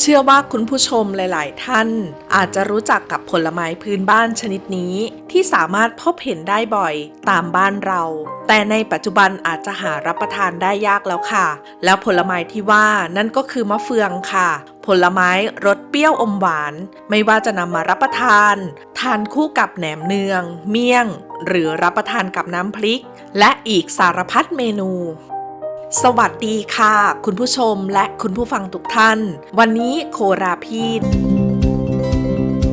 เชื่อว่าคุณผู้ชมหลาย ๆ ท่าน อาจจะรู้จักกับผลไม้พื้นบ้านชนิดนี้ ที่สามารถพบเห็นได้บ่อยตามบ้านเรา แต่ในปัจจุบันอาจจะหารับประทานได้ยากแล้วค่ะ แล้วผลไม้ที่ว่านั่นก็คือมะเฟืองค่ะ ผลไม้รสเปรี้ยวอมหวาน ไม่ว่าจะนำมารับประทาน ทานคู่กับแหนมเนือง เมี่ยง หรือรับประทานกับน้ำพริก และอีกสารพัดเมนู สวัสดีค่ะ คุณผู้ชมและคุณผู้ฟังทุกท่าน วันนี้โคราพีด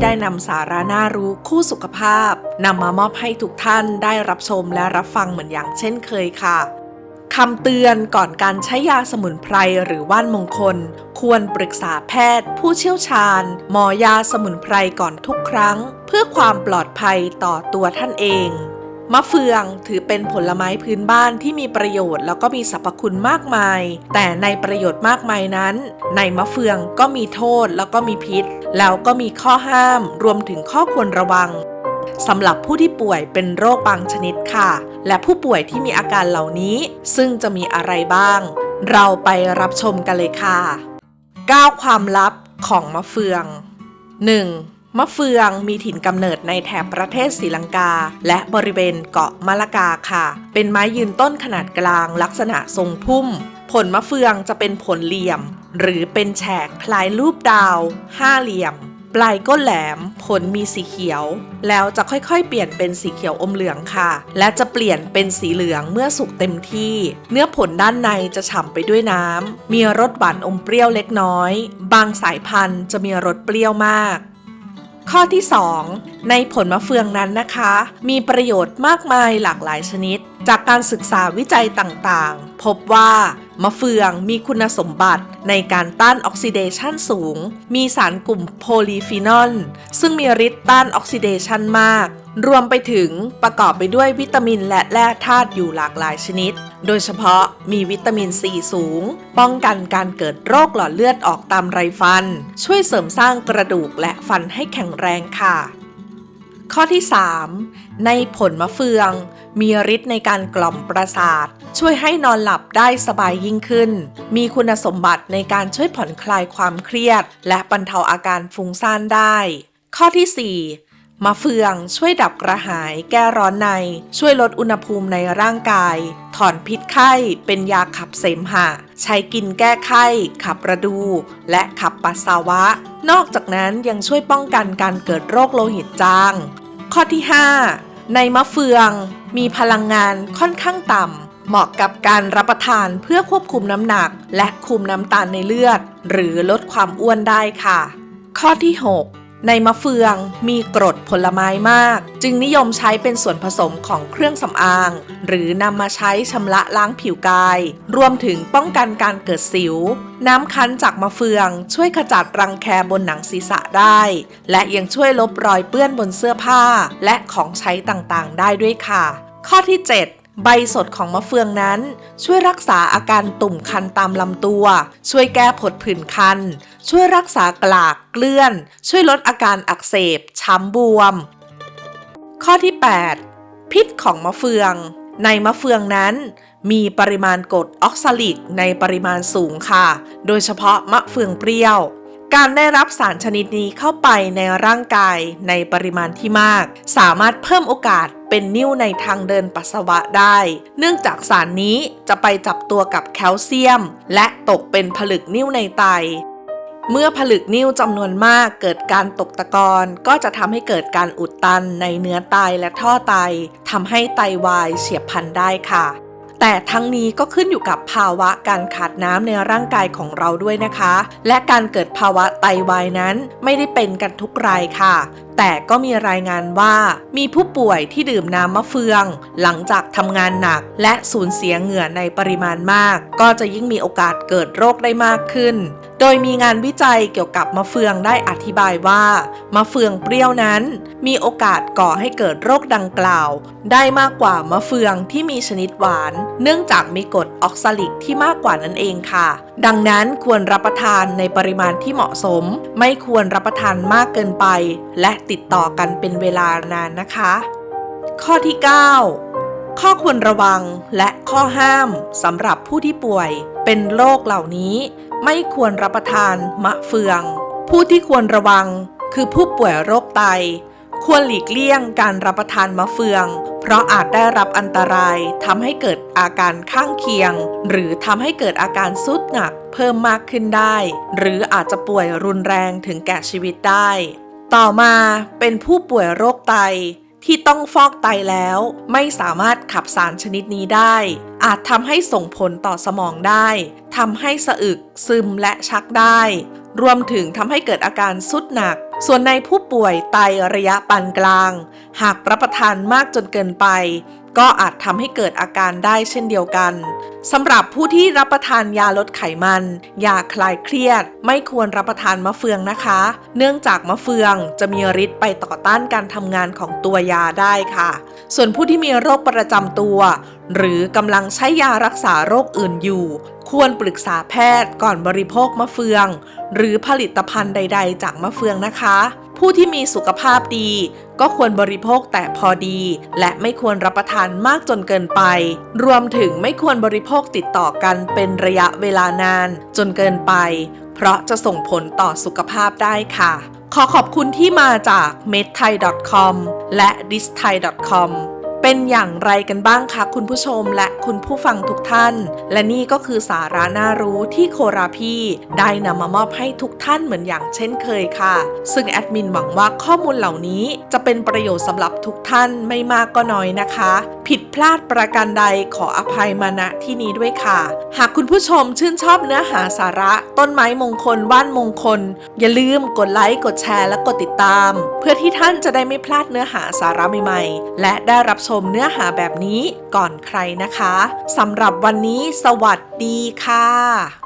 ได้นำสาระน่ารู้คู่สุขภาพนำมามอบให้ทุกท่านได้รับชมและรับฟังเหมือนอย่างเช่นเคยค่ะคำเตือนก่อนการใช้ยาสมุนไพรหรือว่านมงคล ควรปรึกษาแพทย์ ผู้เชี่ยวชาญ หมอยาสมุนไพรก่อนทุกครั้ง เพื่อความปลอดภัยต่อตัวท่านเอง มะเฟืองถือเป็นผลไม้พื้นบ้านที่มีประโยชน์แล้วก็มีสรรพคุณมากมาย แต่ในประโยชน์มากมายนั้น ในมะเฟืองก็มีโทษแล้วก็มีพิษ แล้วก็มีข้อห้าม รวมถึงข้อควรระวังสำหรับผู้ที่ป่วยเป็นโรคบางชนิดค่ะ และผู้ป่วยที่มีอาการเหล่านี้ ซึ่งจะมีอะไรบ้าง เราไปรับชมกันเลยค่ะ 9 ความลับของมะเฟือง 1. มะเฟืองมีถิ่นกำเนิดในแถบประเทศศรีลังกา และบริเวณเกาะมะละกาค่ะ เป็นไม้ยืนต้นขนาดกลางลักษณะทรงพุ่ม ผลมะเฟืองจะเป็นผลเหลี่ยม หรือเป็นแฉกคล้ายรูปดาว ห้าเหลี่ยม ปลายก้นแหลม ผลมีสีเขียว แล้วจะค่อยๆ เปลี่ยนเป็นสีเขียวอมเหลืองค่ะ และจะเปลี่ยนเป็นสีเหลืองเมื่อสุกเต็มที่ เนื้อผลด้านในจะฉ่ำไปด้วยน้ำมีรสหวานอมเปรี้ยวเล็กน้อย บางสายพันธุ์จะมีรสเปรี้ยวมาก ข้อที่ 2 ในผลมะเฟืองนั้นนะคะ มีประโยชน์มากมายหลากหลายชนิด จากการศึกษาวิจัยต่างๆ พบว่า มะเฟืองมีคุณสมบัติในการต้านออกซิเดชันสูง มีสารกลุ่มโพลีฟีนอล ซึ่งมีฤทธิ์ต้านออกซิเดชันมาก รวมไปถึงประกอบไปด้วยวิตามินและแร่ธาตุอยู่หลากหลายชนิด โดยเฉพาะมีวิตามินซีสูง ป้องกันการเกิดโรคหลอดเลือดออกตามไรฟัน ช่วยเสริมสร้างกระดูกและฟันให้แข็งแรงค่ะ ข้อที่ 3 ในผลมะเฟือง มีฤทธิ์ในการกล่อมประสาท ช่วยให้นอนหลับได้สบายยิ่งขึ้น มีคุณสมบัติในการช่วยผ่อนคลายความเครียด และบรรเทาอาการฟุ้งซ่านได้ ข้อที่ 4มะเฟืองช่วยดับกระหายแก้ร้อนใน ช่วยลดอุณหภูมิในร่างกาย ถอนพิษไข้เป็นยาขับเสมหะ ใช้กินแก้ไข้ ขับระดู และขับปัสสาวะ นอกจากนั้นยังช่วยป้องกันการเกิดโรคโลหิตจาง ข้อที่ 5 ในมะเฟืองมีพลังงานค่อนข้างต่ำ เหมาะกับการรับประทานเพื่อควบคุมน้ำหนัก และคุมน้ำตาลในเลือด หรือลดความอ้วนได้ค่ะ ข้อที่ 6 ในมะเฟืองมีกรดผลไม้มาก จึงนิยมใช้เป็นส่วนผสมของเครื่องสำอาง หรือนำมาใช้ชำระล้างผิวกาย รวมถึงป้องกันการเกิดสิว น้ำคั้นจากมะเฟืองช่วยขจัดรังแคบนหนังศีรษะได้ และยังช่วยลบรอยเปื้อนบนเสื้อผ้า และของใช้ต่างๆ ได้ด้วยค่ะ ข้อที่ 7 ใบสดของมะเฟืองนั้น ช่วยรักษาอาการตุ่มคันตามลำตัว ช่วยแก้ผดผื่นคัน ช่วยรักษากลากเกลื่อน ช่วยลดอาการอักเสบ ช้ำบวม ข้อที่ 8 พิษของมะเฟือง ในมะเฟืองนั้น มีปริมาณกรดออกซาลิกในปริมาณสูงค่ะ โดยเฉพาะมะเฟืองเปรี้ยว การได้รับสารชนิดนี้เข้าไปในร่างกายในปริมาณที่มาก สามารถเพิ่มโอกาสเป็นนิ่วในทางเดินปัสสาวะได้ เนื่องจากสารนี้จะไปจับตัวกับแคลเซียม และตกเป็นผลึกนิ่วในไต เมื่อผลึกนิ่วจำนวนมากเกิดการตกตะกอนก็จะทำให้เกิดการอุดตันในเนื้อไตและท่อไตทำให้ไตวายเฉียบพลันได้ค่ะ แต่ทั้งนี้ก็ขึ้นอยู่กับภาวะการขาดน้ำในร่างกายของเราด้วยนะคะ และการเกิดภาวะไตวายนั้นไม่ได้เป็นกันทุกรายค่ะ แต่ก็มีรายงานว่า มีผู้ป่วยที่ดื่มน้ำมะเฟือง หลังจากทำงานหนัก และสูญเสียเหงื่อในปริมาณมาก ก็จะยิ่งมีโอกาสเกิดโรคได้มากขึ้น โดยมีงานวิจัยเกี่ยวกับมะเฟืองได้อธิบายว่ามะเฟืองเปรี้ยวนั้น มีโอกาสก่อให้เกิดโรคดังกล่าว ได้มากกว่ามะเฟืองที่มีชนิดหวาน เนื่องจากมีกรดออกซาลิกที่มากกว่านั่นเองค่ะ ดังนั้นควรรับประทานในปริมาณที่เหมาะสม ไม่ควรรับประทานมากเกินไป และติดต่อกันเป็นเวลานานนะคะ ข้อที่ 9 ข้อควรระวังและข้อห้ามสำหรับผู้ที่ป่วย เป็นโรคเหล่านี้ ไม่ควรรับประทานมะเฟือง ผู้ที่ควรระวังคือผู้ป่วยโรคไต ควรหลีกเลี่ยงการรับประทานมะเฟือง เพราะอาจได้รับอันตรายทำให้เกิดอาการข้างเคียง หรือทำให้เกิดอาการสุดหนักเพิ่มมากขึ้นได้ หรืออาจจะป่วยรุนแรงถึงแก่ชีวิตได้ ต่อมาเป็นผู้ป่วยโรคไตที่ต้องฟอกไตแล้วไม่สามารถขับสารชนิดนี้ได้ อาจทำให้ส่งผลต่อสมองได้ทำให้สะอึกซึมและชักได้ รวมถึงทำให้เกิดอาการสุดหนัก ส่วนในผู้ป่วยไตระยะปานกลาง หากรับประทานมากจนเกินไป ก็อาจทำให้เกิดอาการได้เช่นเดียวกันสำหรับผู้ที่รับประทานยาลดไขมันยาคลายเครียด ไม่ควรรับประทานมะเฟืองนะคะ เนื่องจากมะเฟืองจะมีฤทธิ์ไปต่อต้านการทำงานของตัวยาได้ค่ะ ส่วนผู้ที่มีโรคประจำตัว หรือกำลังใช้ยารักษาโรคอื่นอยู่ ควรปรึกษาแพทย์ก่อนบริโภคมะเฟือง หรือผลิตภัณฑ์ใด ๆ จากมะเฟืองนะคะ ผู้ที่มีสุขภาพดี ก็ควรบริโภคแต่พอดี และไม่ควรรับประทานมากจนเกินไป รวมถึงไม่ควรบริโภคติดต่อกันเป็นระยะเวลานาน จนเกินไป เพราะจะส่งผลต่อสุขภาพได้ค่ะ ขอขอบคุณที่มาจาก m e d t h a i c o m และ d i s t h a i c o m เป็นอย่างไรกันบ้างคะคุณผู้ชมและคุณผู้ฟังทุกท่าน และนี่ก็คือสาระน่ารู้ที่โคราพี่ได้นำมามอบให้ทุกท่านเหมือนอย่างเช่นเคยค่ะ ซึ่งแอดมินหวังว่าข้อมูลเหล่านี้จะเป็นประโยชน์สำหรับทุกท่านไม่มากก็น้อยนะคะ ผิดพลาดประการใดขออภัยมาณที่นี้ด้วยค่ะ หากคุณผู้ชมชื่นชอบเนื้อหาสาระ ต้นไม้มงคลว่านมงคล อย่าลืมกดไลค์กดแชร์และกดติดตาม เพื่อที่ท่านจะได้ไม่พลาดเนื้อหาสาระใหม่ๆ และได้รับชมเนื้อหาแบบนี้ก่อนใครนะคะสำหรับวันนี้สวัสดีค่ะ